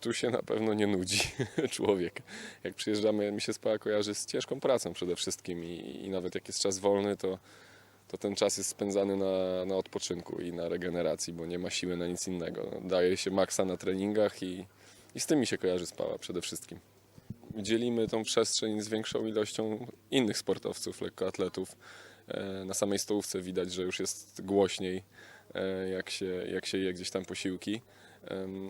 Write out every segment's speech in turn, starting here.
tu się na pewno nie nudzi człowiek. Jak przyjeżdżamy, mi się spa kojarzy z ciężką pracą przede wszystkim i, i nawet jak jest czas wolny, to, to ten czas jest spędzany na, na odpoczynku i na regeneracji, bo nie ma siły na nic innego. No, daje się maksa na treningach i, i z tym mi się kojarzy spała przede wszystkim. Dzielimy tą przestrzeń z większą ilością innych sportowców, lekkoatletów. E, Na samej stołówce widać, że już jest głośniej, e, jak się, jak się je gdzieś tam posiłki.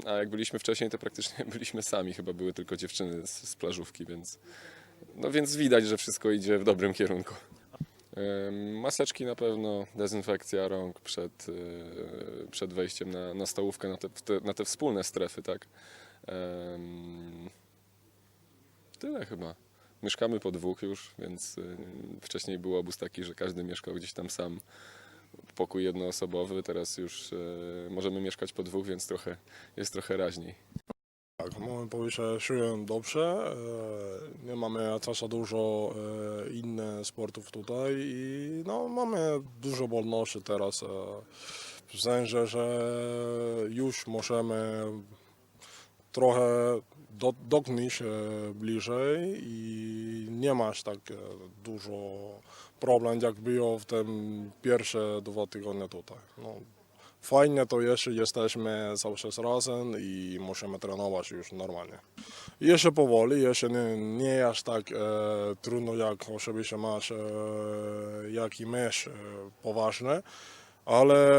A jak byliśmy wcześniej, to praktycznie byliśmy sami, chyba były tylko dziewczyny z, z plażówki, więc, no więc widać, że wszystko idzie w dobrym kierunku. Maseczki na pewno, dezynfekcja rąk przed, e, przed wejściem na, na stołówkę, na te, na te wspólne strefy, tak. Tyle chyba. Mieszkamy po dwóch już, więc y, wcześniej był obóz taki, że każdy mieszkał gdzieś tam sam. Pokój jednoosobowy, teraz już y, możemy mieszkać po dwóch, więc trochę, jest trochę raźniej. Tak, mamy powie się czuję dobrze. E, Nie mamy za dużo e, innych sportów tutaj i no, mamy dużo wolności teraz. e, W sensie, że już możemy trochę do, e, bliżej i nie masz tak e, dużo problem jak było w tym pierwsze dwa tygodnie tutaj. No, Fajnie to jest, że jesteśmy cały czas razem i możemy trenować już normalnie. Jeszcze powoli, jeszcze nie, nie aż tak e, trudno jak oczywiście masz e, jaki mecz e, ale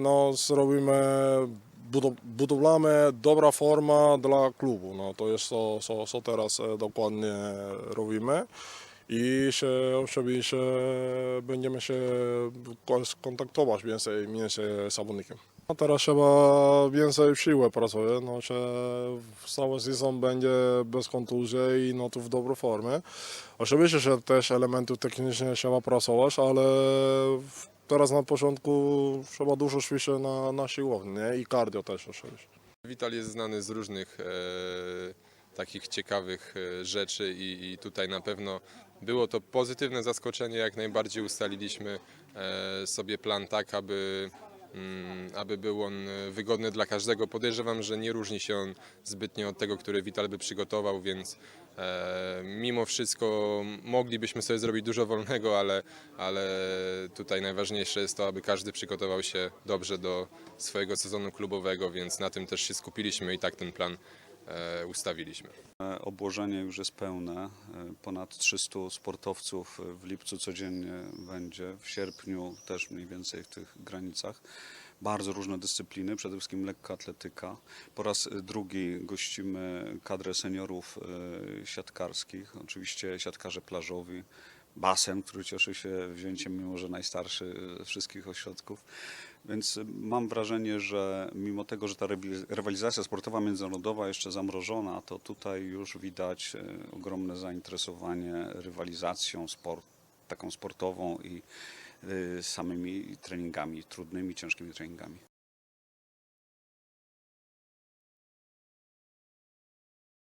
no zrobimy, budujemy dobra forma dla klubu. No, to jest to, co, co teraz e, dokładnie robimy. I się oczywiście będziemy się kontaktować więcej między zawodnikiem. A teraz trzeba więcej siły pracować, no, że cały sezon będzie bez kontuzji i no, tu w dobrej formie. Oczywiście, że też elementy techniczne trzeba pracować, ale teraz na początku trzeba dużo ćwiczyć na, na siłowni nie? i cardio też oczywiście. Wital jest znany z różnych e, takich ciekawych e, rzeczy i, i tutaj na pewno było to pozytywne zaskoczenie. Jak najbardziej ustaliliśmy e, sobie plan tak, aby, aby był on e, wygodny dla każdego. Podejrzewam, że nie różni się on zbytnio od tego, który Wital by przygotował, więc e, mimo wszystko moglibyśmy sobie zrobić dużo wolnego, ale, ale tutaj najważniejsze jest to, aby każdy przygotował się dobrze do swojego sezonu klubowego, więc na tym też się skupiliśmy i tak ten plan ustawiliśmy. E, Obłożenie już jest pełne. E, Ponad 300 sportowców w lipcu codziennie będzie, w sierpniu też mniej więcej w tych granicach. Bardzo różne dyscypliny, przede wszystkim lekkoatletyka. Po raz drugi gościmy kadrę seniorów e, siatkarskich, oczywiście siatkarze plażowi, basen, który cieszy się wzięciem mimo że najstarszy ze wszystkich ośrodków. Więc mam wrażenie, że mimo tego, że ta rywalizacja sportowa międzynarodowa jeszcze zamrożona, to tutaj już widać e, ogromne zainteresowanie rywalizacją sport, taką sportową i samymi treningami, trudnymi, ciężkimi treningami.